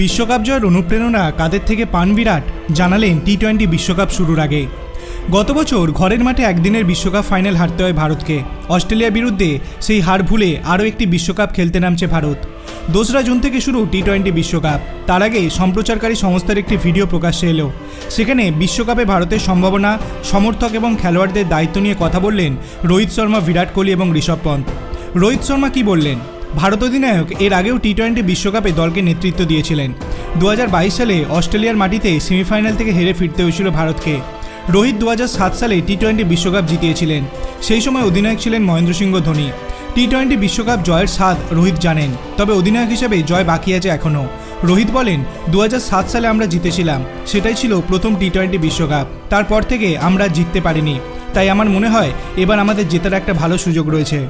বিশ্বকাপ জয়ের অনুপ্রেরণা কাদের থেকে পান বিরাট, জানালেন টি টোয়েন্টি বিশ্বকাপ শুরুর আগে। গত বছর ঘরের মাঠে একদিনের বিশ্বকাপ ফাইনাল হারতে হয় ভারতকে। অস্ট্রেলিয়ার বিরুদ্ধে সেই হার ভুলে আরও একটি বিশ্বকাপ খেলতে নামছে ভারত। দোসরা জুন থেকে শুরু টি টোয়েন্টি বিশ্বকাপ। তার আগে সম্প্রচারকারী সংস্থার একটি ভিডিও প্রকাশ্যে এলো। সেখানে বিশ্বকাপে ভারতের সম্ভাবনা, সমর্থক এবং খেলোয়াড়দের দায়িত্ব নিয়ে কথা বললেন রোহিত শর্মা, বিরাট কোহলি এবং ঋষভ পন্থ রোহিত শর্মা কি বললেন? ভারত অধিনায়ক এর আগেও টি টোয়েন্টি বিশ্বকাপে দলকে নেতৃত্ব দিয়েছিলেন। দু হাজার বাইশ সালে অস্ট্রেলিয়ার মাটিতে সেমিফাইনাল থেকে হেরে ফিরতে হয়েছিল ভারতকে। রোহিত দু হাজার সাত সালে টি টোয়েন্টি বিশ্বকাপ জিতিয়েছিলেন। সেই সময় অধিনায়ক ছিলেন মহেন্দ্র সিংহ ধোনি। টি টোয়েন্টি বিশ্বকাপ জয়ের স্বাদ রোহিত জানেন, তবে অধিনায়ক হিসেবে জয় বাকি আছে এখনও। রোহিত বলেন, দু হাজার সাত সালে আমরা জিতেছিলাম, সেটাই ছিল প্রথম টি টোয়েন্টি বিশ্বকাপ। তারপর থেকে আমরা জিততে পারিনি। তাই আমার মনে হয়, এবার আমাদের জেতার একটা ভালো সুযোগ রয়েছে।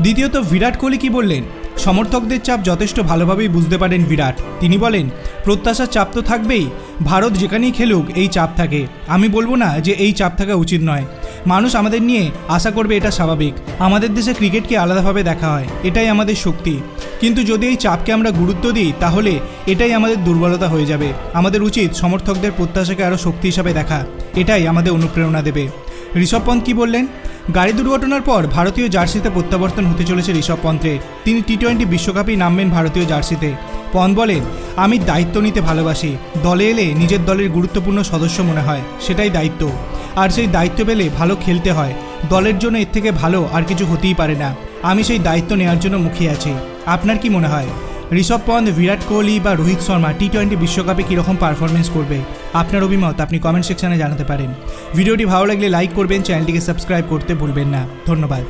দ্বিতীয়ত, বিরাট কোহলি কি বললেন? সমর্থকদের চাপ যথেষ্ট ভালোভাবেই বুঝতে পারেন বিরাট। তিনি বলেন, প্রত্যাশার চাপ তো থাকবেই, ভারত যেখানেই খেলুক, এই চাপ থাকে। আমি বলব না যে এই চাপ থাকা উচিত নয়। মানুষ আমাদের নিয়ে আশা করবে এটা স্বাভাবিক। আমাদের দেশে ক্রিকেটকে আলাদাভাবে দেখা হয়, এটাই আমাদের শক্তি। কিন্তু যদি এই চাপকে আমরা গুরুত্ব দিই, তাহলে এটাই আমাদের দুর্বলতা হয়ে যাবে। আমাদের উচিত সমর্থকদের প্রত্যাশাকে আরও শক্তি হিসাবে দেখা। এটাই আমাদের অনুপ্রেরণা দেবে। ঋষভ পন্থ কি বললেন? গাড়ি দুর্ঘটনার পর ভারতীয় জার্সিতে প্রত্যাবর্তন হতে চলেছে ঋষভ পন্থের তিনি টি টোয়েন্টি বিশ্বকাপেই নামবেন ভারতীয় জার্সিতে। পন্থ বলেন, আমি দায়িত্ব নিতে ভালোবাসি। দলে এলে নিজের দলের গুরুত্বপূর্ণ সদস্য মনে হয়। সেটাই দায়িত্ব। আর সেই দায়িত্ব পেলে ভালো খেলতে হয়। দলের জন্য এর থেকে ভালো আর কিছু হতেই পারে না। আমি সেই দায়িত্ব নেওয়ার জন্য মুখিয়ে আছি। আপনার কি মনে হয়? ঋষভ পন্থ, বিরাট কোহলি বা রোহিত শর্মা টি টোয়েন্টি বিশ্বকাপে কীরকম পারফরমেন্স করবে? আপনার অভিমত আপনি কমেন্ট সেকশনে জানাতে পারেন। ভিডিওটি ভালো লাগলে লাইক করবেন চ্যানেলটিকে সাবস্ক্রাইব করতে ভুলবেন না। ধন্যবাদ।